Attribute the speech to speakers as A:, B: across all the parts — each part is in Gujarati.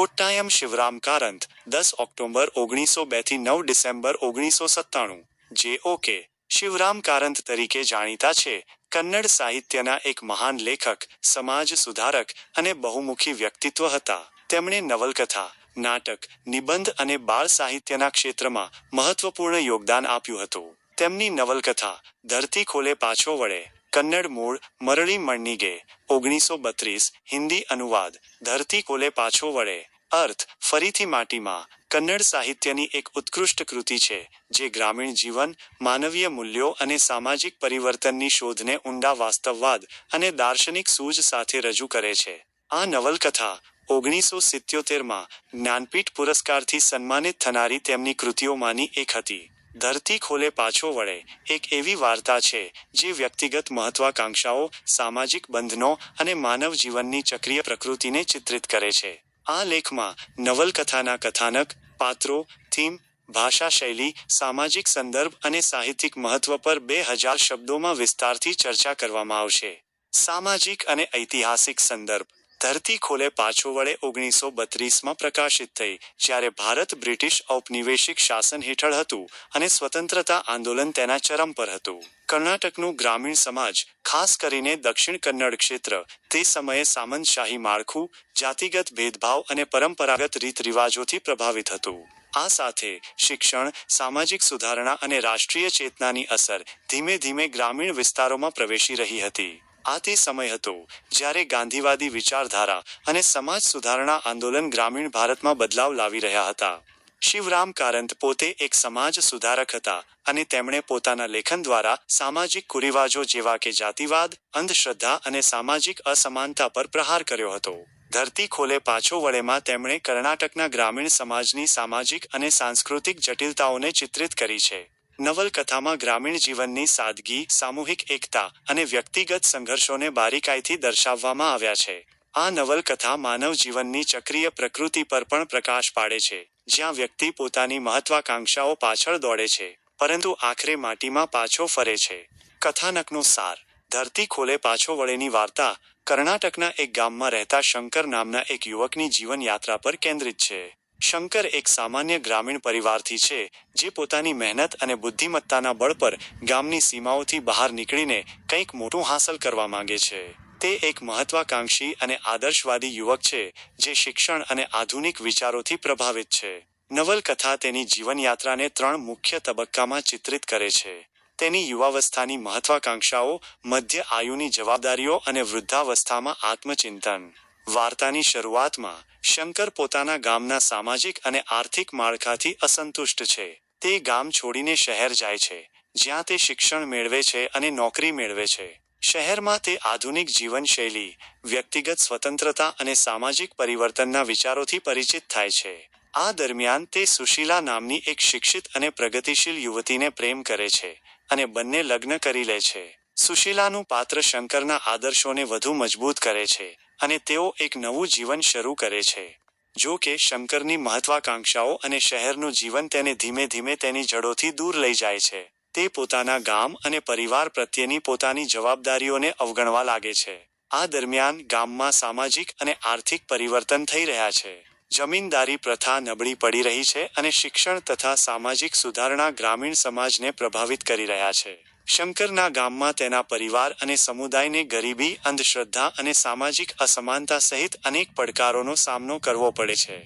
A: કોટ્ટાયમ શિવરામ કારંત દસ ઓક્ટોબર ઓગણીસો બેથી નવ ડિસેમ્બર ઓગણીસો સત્તાણું. જે ઓકે શિવરામ કારંત તરીકે જાણીતા છે. કન્નડ સાહિત્યના એક મહાન લેખક, સમાજ સુધારક અને બહુમુખી વ્યક્તિત્વ હતા. તેમણે નવલકથા, નાટક, નિબંધ અને બાળ સાહિત્યના ક્ષેત્રમાં મહત્વપૂર્ણ યોગદાન આપ્યું હતું. તેમની નવલકથા, ધરતી ખોલે પાછો વળે, કન્નડ મૂળ, મરળી મણનીગે ઓગણીસો બત્રીસ, હિન્દી અનુવાદ, ધરતી કોલે પાછો વળે અર્થ ફરીથી માટીમાં. કન્નડ સાહિત્યની એક ઉત્કૃષ્ટ કૃતિ છે, જે ગ્રામીણ જીવન, માનવીય મૂલ્યો અને સામાજિક પરિવર્તનની શોધને ઊંડા વાસ્તવવાદ અને દાર્શનિક સૂઝ સાથે રજૂ કરે છે. આ નવલકથા ઓગણીસો સિત્યોતેરમાં જ્ઞાનપીઠ પુરસ્કારથી સન્માનિત થનારી તેમની કૃતિઓમાંની એક હતી. ધરતી ખોલે પાછો વળે એક એવી વાર્તા છે, જે વ્યક્તિગત મહત્વાકાંક્ષાઓ, સામાજિક બંધનો અને માનવ જીવનની ચક્રીય પ્રકૃતિને ચિત્રિત કરે છે. આ લેખમાં નવલકથાના કથાનક, પાત્રો, થીમ, ભાષા શૈલી, સામાજિક સંદર્ભ અને સાહિત્યિક મહત્વ પર બે હજાર શબ્દોમાં વિસ્તારથી ચર્ચા કરવામાં આવશે. સામાજિક અને ઐતિહાસિક સંદર્ભ. ધરતી ખોલે પાછો વળે ઓગણીસો બત્રીસમાં પ્રકાશિત થઈ, જ્યારે ભારત બ્રિટિશ ઔપનિવેશિક શાસન હેઠળ હતું અને સ્વતંત્રતા આંદોલન તેના ચરમ પર હતું. કર્ણાટકનું ગ્રામીણ સમાજ, ખાસ કરીને દક્ષિણ કન્નડ ક્ષેત્ર, તે સમયે સામંતશાહી માળખું, જાતિગત ભેદભાવ અને પરંપરાગત રીત રિવાજોથી પ્રભાવિત હતું. આ સાથે શિક્ષણ, સામાજિક સુધારણા અને રાષ્ટ્રીય ચેતનાની અસર ધીમે ધીમે ગ્રામીણ વિસ્તારોમાં પ્રવેશી રહી હતી. આ તે સમય હતો જ્યારે ગાંધીવાદી વિચારધારા અને સમાજ સુધારણા આંદોલન ગ્રામીણ ભારતમાં બદલાવ લાવી રહ્યા હતા. શિવરામ કારંત પોતે એક સમાજ સુધારક હતા અને તેમણે પોતાના લેખન દ્વારા સામાજિક કુરિવાજો જેવા કે જાતિવાદ, અંધશ્રદ્ધા અને સામાજિક અસમાનતા પર પ્રહાર કર્યો હતો. ધરતી ખોલે પાછો વળેમાં તેમણે કર્ણાટકના ગ્રામીણ સમાજની સામાજિક અને સાંસ્કૃતિક જટિલતાઓને ચિત્રિત કરી છે. નવલકથામાં ગ્રામીણ જીવનની સાદગી, સામૂહિક એકતા અને વ્યક્તિગત સંઘર્ષોને બારીકાઈથી દર્શાવવામાં આવ્યા છે. આ નવલકથા માનવ જીવનની ચક્રીય પ્રકૃતિ પર પણ પ્રકાશ પાડે છે, જ્યાં વ્યક્તિ પોતાની મહત્વાકાંક્ષાઓ પાછળ દોડે છે, પરંતુ આખરે માટીમાં પાછો ફરે છે. કથાનકનો સાર, ધરતી ખોલે પાછો વળેની વાર્તા, કર્ણાટકના એક ગામમાં રહેતા શંકર નામના એક યુવકની જીવન યાત્રા પર કેન્દ્રિત છે. શંકર એક સામાન્ય ગ્રામીણ પરિવારથી છે, જે પોતાની મહેનત અને બુદ્ધિમત્તાના બળ પર ગામની સીમાઓથી બહાર નીકળીને કંઈક મોટું હાંસલ કરવા માંગે છે. તે એક મહત્વાકાંક્ષી અને આદર્શવાદી યુવક છે, જે શિક્ષણ અને આધુનિક વિચારોથી પ્રભાવિત છે. નવલકથા તેની જીવનયાત્રાને ત્રણ મુખ્ય તબક્કામાં ચિત્રિત કરે છે. તેની યુવાવસ્થાની મહત્વાકાંક્ષાઓ, મધ્ય આયુની જવાબદારીઓ અને વૃદ્ધાવસ્થામાં આત્મચિંતન. વાર્તાની શરૂઆતમાં શંકર પોતાના ગામના સામાજિક અને આર્થિક માળખાથી અસંતુષ્ટ છે. તે ગામ છોડીને શહેર જાય છે, જ્યાં તે શિક્ષણ મેળવે છે અને નોકરી મેળવે છે. શહેરમાં તે આધુનિક જીવનશૈલી, વ્યક્તિગત સ્વતંત્રતા અને સામાજિક પરિવર્તનના વિચારોથી પરિચિત થાય છે. આ દરમિયાન તે સુશીલા નામની એક શિક્ષિત અને પ્રગતિશીલ યુવતીને પ્રેમ કરે છે અને બંને લગ્ન કરી લે છે. સુશીલાનું પાત્ર શંકરના આદર્શોને વધુ મજબૂત કરે છે અને તેઓ એક નવું જીવન શરૂ કરે છે. જો કે, શંકરની મહત્વાકાંક્ષાઓ અને શહેરનું જીવન તેને ધીમે ધીમે તેની જડોથી દૂર લઈ જાય છે. તે પોતાના ગામ અને પરિવાર પ્રત્યેની પોતાની જવાબદારીઓને અવગણવા લાગે છે. આ દરમિયાન ગામમાં સામાજિક અને આર્થિક પરિવર્તન થઈ રહ્યા છે. જમીનદારી પ્રથા નબળી પડી રહી છે અને શિક્ષણ તથા સામાજિક સુધારણા ગ્રામીણ સમાજને પ્રભાવિત કરી રહ્યા છે. શંકરના ગામમાં તેના પરિવાર અને સમુદાયને ગરીબી, અંધશ્રદ્ધા અને સામાજિક અસમાનતા સહિત અનેક પડકારોનો સામનો કરવો પડે છે.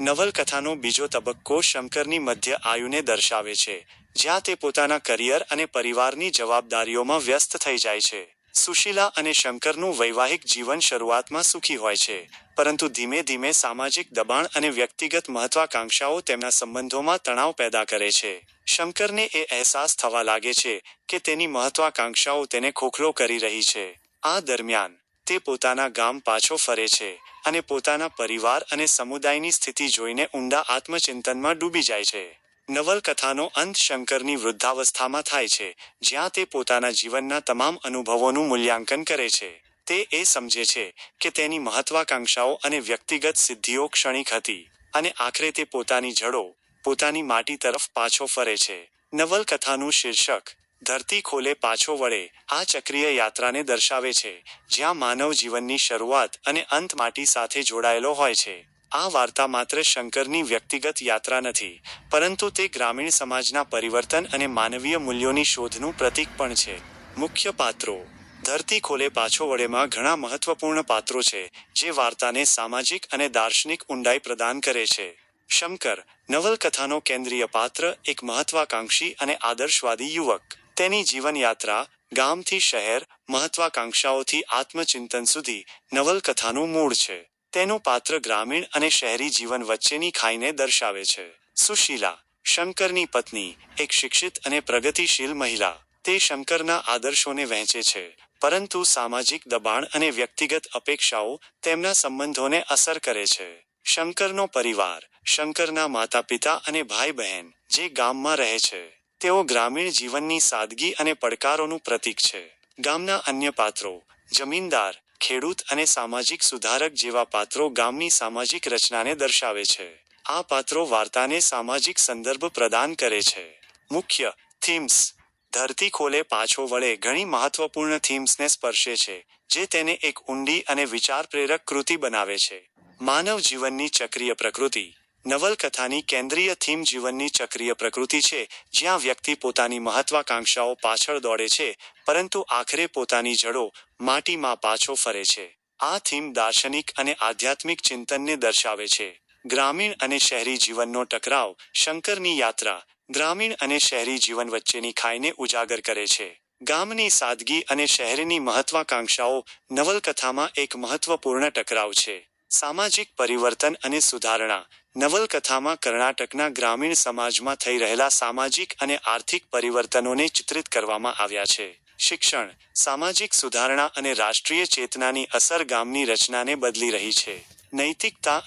A: નવલકથાનો બીજો તબક્કો શંકરની મધ્ય આયુને દર્શાવે છે, જ્યાં તે પોતાના કરિયર અને પરિવારની જવાબદારીઓમાં વ્યસ્ત થઈ જાય છે. સુશીલા અને શંકરનું વૈવાહિક જીવન શરૂઆતમાં સુખી હોય છે, પરંતુ ધીમે ધીમે સામાજિક દબાણ અને વ્યક્તિગત મહત્વાકાંક્ષાઓ તેમના સંબંધોમાં તણાવ પેદા કરે છે. શંકરને એ અહેસાસ થવા લાગે છે કે તેની મહત્વાકાંક્ષાઓ તેને ખોખલો કરી રહી છે. આ દરમિયાન તે પોતાના ગામ પાછો ફરે છે અને પોતાના પરિવાર અને સમુદાયની સ્થિતિ જોઈને ઊંડા આત્મચિંતનમાં ડૂબી જાય છે. નવલકથાનો અંત શંકરની વૃદ્ધાવસ્થામાં થાય છે, જ્યાં તે પોતાના જીવનના તમામ અનુભવોનું મૂલ્યાંકન કરે છે. તે એ સમજે છે કે તેની મહત્વાકાંક્ષાઓ અને વ્યક્તિગત સિદ્ધિઓ ક્ષણિક હતી અને આખરે તે પોતાની જડો, પોતાની માટી તરફ પાછો ફરે છે. નવલકથાનું શીર્ષક, ધરતી ખોલે પાછો વળે આ ચક્રીય યાત્રાને દર્શાવે છે, જ્યાં માનવ જીવનની શરૂઆત અને અંત માટી સાથે જોડાયેલો હોય છે. આ વાર્તા માત્ર શંકરની વ્યક્તિગત યાત્રા નથી, પરંતુ તે ગ્રામીણ સમાજના પરિવર્તન અને માનવીય મૂલ્યોની શોધનું પ્રતીક પણ છે. મુખ્ય પાત્રો. ધરતી ખોલે પાછો વળેમાં ઘણા મહત્વપૂર્ણ પાત્રો છે, જે વાર્તાને સામાજિક અને દાર્શનિક ઊંડાઈ પ્રદાન કરે છે. શંકર, નવલકથાનો કેન્દ્રીય પાત્ર, એક મહત્વાકાંક્ષી અને આદર્શવાદી યુવક. તેની જીવનયાત્રા, ગામથી શહેર, મહત્વાકાંક્ષાઓથી આત્મચિંતન સુધી નવલકથાનું મૂળ છે. તેનું પાત્ર ગ્રામીણ અને શહેરી જીવન વચ્ચેની ખાઈને દર્શાવે છે. સુશીલા, શંકરની પત્ની, એક શિક્ષિત અને પ્રગતિશીલ મહિલા. તે શંકરના આદર્શોને વહેંચે છે, પરંતુ સામાજિક દબાણ અને વ્યક્તિગત અપેક્ષાઓ તેમના સંબંધોને અસર કરે છે. શંકરનો પરિવાર, શંકરના માતા પિતા અને ભાઈ બહેન જે ગામમાં રહે છે. તેઓ ગ્રામીણ જીવનની સાદગી અને પડકારોનું પ્રતીક છે. ગામના અન્ય પાત્રો, જમીનદાર ખેડૂત અને સામાજિક સુધારક જેવા પાત્રો ગામની સામાજિક રચનાને દર્શાવે છે. આ પાત્રો વાર્તાને સામાજિક સંદર્ભ પ્રદાન કરે છે. મુખ્ય થીમ્સ ધરતી ખોલે પાછો વળે ઘણી મહત્વપૂર્ણ થીમ્સને સ્પર્શે છે, જે તેને એક ઊંડી અને વિચાર પ્રેરક કૃતિ બનાવે છે. માનવ જીવનની ચક્રીય પ્રકૃતિ. નવલકથાની કેન્દ્રીય થીમ જીવનની ચક્રીય પ્રકૃતિ છે, જ્યાં વ્યક્તિ પોતાની મહત્વાકાંક્ષાઓ પાછળ દોડે છે, પરંતુ આખરે પોતાની જડો માટીમાં પાછો ફરે છે. આ થીમ દાર્શનિક અને આધ્યાત્મિક ચિંતનને દર્શાવે છે. ગ્રામીણ અને શહેરી જીવનનો ટકરાવ શંકરની યાત્રા ગ્રામીણ અને શહેરી જીવન વચ્ચેની ખાઈને ઉજાગર કરે છે. ગામની સાદગી અને શહેરની મહત્વાકાંક્ષાઓ નવલકથામાં એક મહત્વપૂર્ણ ટકરાવ છે. સામાજિક પરિવર્તન અને સુધારણા નવલકથામાં કર્ણાટકના ગ્રામીણ સમાજમાં થઈ રહેલા સામાજિક અને આર્થિક પરિવર્તનોને ચિત્રિત કરવામાં આવ્યા છે. શિક્ષણ, સામાજિક સુધારણા અને રાષ્ટ્રીય ચેતનાની અસર ગામની રચનાને બદલી રહી છે. નૈતિકતા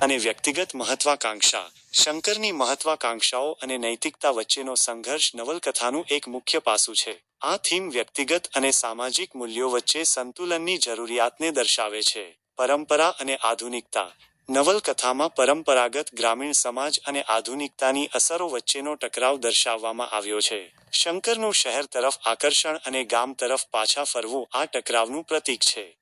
A: અને વ્યક્તિગત મહત્વાકાંક્ષા. શંકરની મહત્વાકાંક્ષાઓ અને નૈતિકતા વચ્ચેનો સંઘર્ષ નવલકથાનું એક મુખ્ય પાસું છે. આ થીમ વ્યક્તિગત અને સામાજિક મૂલ્યો વચ્ચે સંતુલનની જરૂરિયાતને દર્શાવે છે. પરંપરા અને આધુનિકતા. નવલકથામાં પરંપરાગત ગ્રામીણ સમાજ અને આધુનિકતાની અસરો વચ્ચેનો ટકરાવ દર્શાવવામાં આવ્યો છે. શંકરનું શહેર તરફ આકર્ષણ અને ગામ તરફ પાછા ફરવું આ ટકરાવનું પ્રતીક છે.